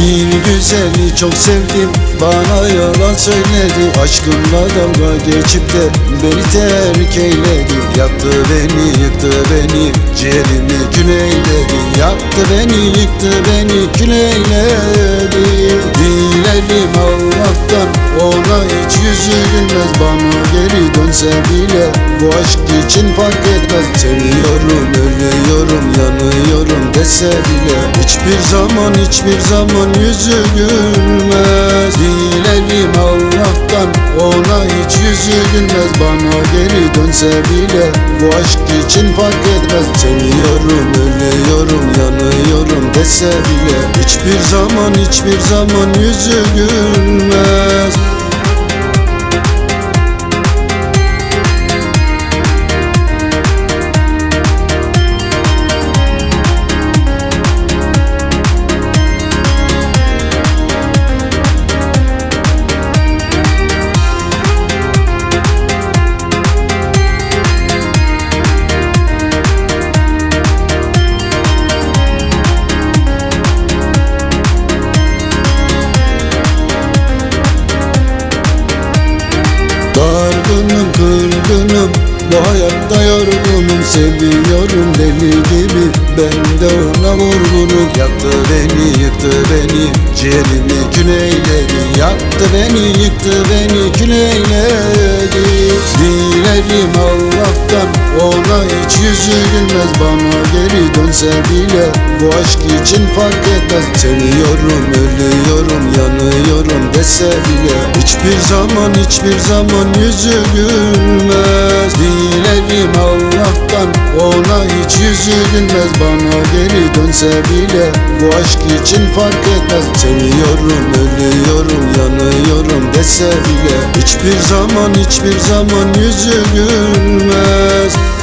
Bir güzeli çok sevdim. Bana yalan söyledi. Aşkımla dalga geçip de beni terk eyledi. Yaktı beni yıktı beni. Ciğerimi kül eyledi beni yıktı beni kül eyledi Dilerim Allah'tan ona hiç yüzü gülmez. Bana bile bu aşk için fark etmez. Seviyorum ölüyorum yanıyorum dese bile Hiçbir zaman hiçbir zaman yüzü gülmez. Dilerim Allah'tan ona hiç yüzü gülmez. Bana geri dönse bile bu aşk için fark etmez. Seviyorum ölüyorum yanıyorum dese bile Hiçbir zaman hiçbir zaman yüzü gülmez bu hayatta yorgunum Seviyorum deli gibi. Ben de ona vurgunum Yaktı beni yıktı beni. Ciğerimi kül eyledi Yaktı beni yıktı beni kül eyledi Dilerim Allah'tan ona hiç yüzü gülmez Bana geri dönse bile bu aşk için fark etmez. Seviyorum ölüyorum yanıyorum dese bile Hiçbir zaman hiçbir zaman yüzü gülmez. Dilerim Allah'tan ona hiç yüzü gülmez. Bana geri dönse bile bu aşk için fark etmez. Seviyorum ölüyorum yanıyorum dese bile Hiçbir zaman hiçbir zaman yüzü gülmez